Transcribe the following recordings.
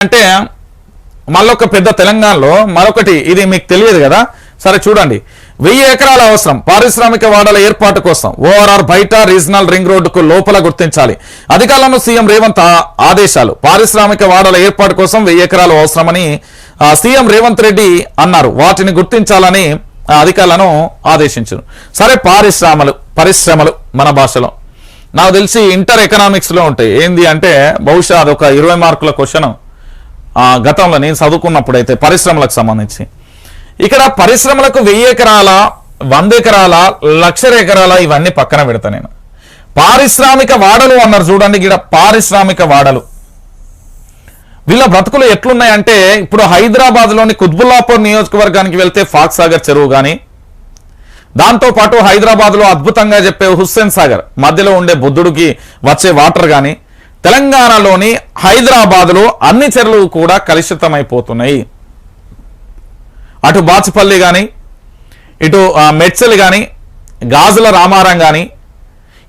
అంటే మళ్ళొక పెద్ద తెలంగాణలో మరొకటి ఇది మీకు తెలియదు కదా? సరే చూడండి. వెయ్యి ఎకరాల అవసరం పారిశ్రామిక వాడల ఏర్పాటు కోసం ఓఆర్ఆర్ బయట రీజనల్ రింగ్ రోడ్డుకు లోపల గుర్తించాలి. అధికారులను సీఎం రేవంత్ ఆదేశాలు పారిశ్రామిక వాడల ఏర్పాటు కోసం వెయ్యి ఎకరాలు అవసరమని సీఎం రేవంత్ రెడ్డి అన్నారు. వాటిని గుర్తించాలని అధికారులను ఆదేశించారు. సరే పారిశ్రామలు పరిశ్రమలు మన భాషలో. నాకు తెలిసి ఇంటర్ ఎకనామిక్స్లో ఉంటాయి. ఏంది అంటే బహుశా అదొక ఇరవై మార్కుల క్వశ్చన్. గతంలో నేను చదువుకున్నప్పుడు అయితే పరిశ్రమలకు సంబంధించి. ఇక్కడ పరిశ్రమలకు వెయ్యి ఎకరాల వంద ఎకరాల లక్ష ఎకరాల ఇవన్నీ పక్కన పెడతా నేను. పారిశ్రామిక వాడలు అన్నారు చూడండి ఇక్కడ పారిశ్రామిక వాడలు. వీళ్ళ బ్రతుకులు ఎట్లున్నాయంటే ఇప్పుడు హైదరాబాద్లోని కుత్బుల్లాపూర్ నియోజకవర్గానికి వెళ్తే ఫాక్ సాగర్ చెరువు కానీ దాంతో పాటు అద్భుతంగా చెప్పే హుస్సేన్ సాగర్ మధ్యలో ఉండే బుద్ధుడికి వచ్చే వాటర్ కానీ తెలంగాణలోని హైదరాబాద్లో అన్ని చెరువులు కూడా కలుషితమైపోతున్నాయి. అటు బాచుపల్లి కానీ ఇటు మెచ్చలు మెడ్చల్ కానీ గాజుల రామారం కానీ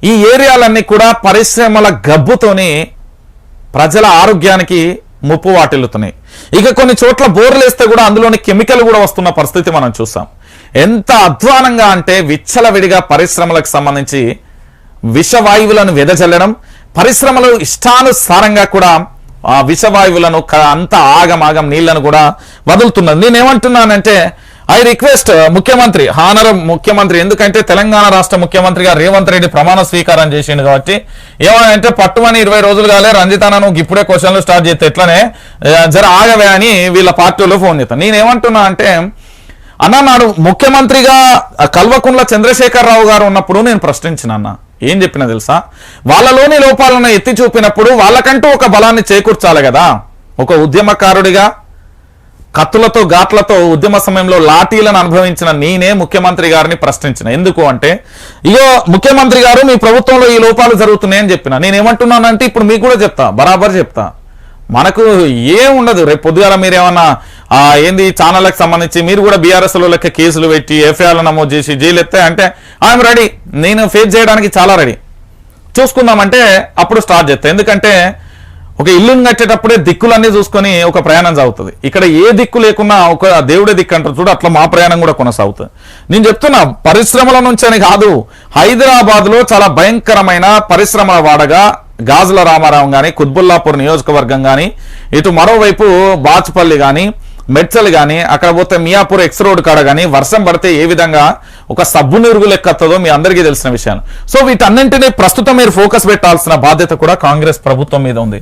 ఈ ఏరియాలన్నీ కూడా పరిశ్రమల గబ్బుతోని ప్రజల ఆరోగ్యానికి ముప్పు వాటిల్లుతున్నాయి. ఇక కొన్ని చోట్ల బోర్లు వేస్తే కూడా అందులోని కెమికల్ కూడా వస్తున్న పరిస్థితి మనం చూసాం. ఎంత అధ్వానంగా అంటే విచ్చలవిడిగా పరిశ్రమలకు సంబంధించి విషవాయువులను వెదజల్లడం పరిశ్రమలు ఇష్టానుసారంగా కూడా ఆ విషవాయువులను అంత ఆగమాగం నీళ్ళను కూడా వదులుతున్నది నేనేమంటున్నానంటే ఐ రిక్వెస్ట్ ముఖ్యమంత్రి హానర్ ముఖ్యమంత్రి ఎందుకంటే తెలంగాణ రాష్ట్ర ముఖ్యమంత్రిగా రేవంత్ రెడ్డి ప్రమాణ స్వీకారం చేసిండు కాబట్టి ఏమంటే పట్టుమని ఇరవై రోజులు కాలే రంజితానను నువ్వు ఇప్పుడే క్వశ్చన్లు స్టార్ట్ చేస్తే ఎట్లనే జర ఆగవే అని వీళ్ళ పార్టీలో ఫోన్ చేస్తాను నేనేమంటున్నా అంటే అన్న నాడు ముఖ్యమంత్రిగా ఆ కల్వకుంట్ల చంద్రశేఖరరావు గారు ఉన్నప్పుడు నేను ప్రశ్నించిన అన్న ఏం చెప్పినా తెలుసా? వాళ్ళలోని లోపాలను ఎత్తి చూపినప్పుడు వాళ్ళకంటూ ఒక బలాన్ని చేకూర్చాలి కదా. ఒక ఉద్యమకారుడిగా కత్తులతో ఘాట్లతో ఉద్యమ సమయంలో లాఠీలను అనుభవించిన నేనే ముఖ్యమంత్రి గారిని ప్రశ్నించిన. ఎందుకు అంటే ఇగో ముఖ్యమంత్రి గారు మీ ప్రభుత్వంలో ఈ లోపాలు జరుగుతున్నాయని చెప్పిన. నేనేమంటున్నానంటే ఇప్పుడు మీకు కూడా చెప్తా బరాబర్ చెప్తా. మనకు ఏం ఉండదు. రేపు పొద్దుగాల మీరేమన్నా ఏంది ఛానళ్ళకి సంబంధించి మీరు కూడా బీఆర్ఎస్లో లెక్క కేసులు పెట్టి ఎఫ్ఐఆర్లు నమోదు చేసి జైలు ఎత్తే అంటే ఐఎమ్ రెడీ. నేను ఫేస్ చేయడానికి చాలా రెడీ. చూసుకుందామంటే అప్పుడు స్టార్ట్ చేస్తాయి ఎందుకంటే ఒక ఇల్లుని కట్టేటప్పుడే దిక్కులన్నీ చూసుకొని ఒక ప్రయాణం సాగుతుంది. ఇక్కడ ఏ దిక్కు లేకున్నా ఒక దేవుడే దిక్కు అంటారు. చూడు అట్లా మా ప్రయాణం కూడా కొనసాగుతుంది. నేను చెప్తున్నా పరిశ్రమల నుంచి అని కాదు హైదరాబాద్లో చాలా భయంకరమైన పరిశ్రమల వాడగా గాజుల రామారావు గానీ కుత్బుల్లాపూర్ నియోజకవర్గం గాని ఇటు మరోవైపు బాచుపల్లి గాని మెడ్చల్ గాని అక్కడ పోతే మియాపూర్ ఎక్స్ రోడ్ కాడ గాని వర్షం పడితే ఏ విధంగా ఒక సబ్బు నిరుగు లెక్కతుందో మీ అందరికీ తెలిసిన విషయాన్ని సో వీటన్నింటినీ ప్రస్తుతం మీరు ఫోకస్ పెట్టాల్సిన బాధ్యత కూడా కాంగ్రెస్ ప్రభుత్వం మీద ఉంది.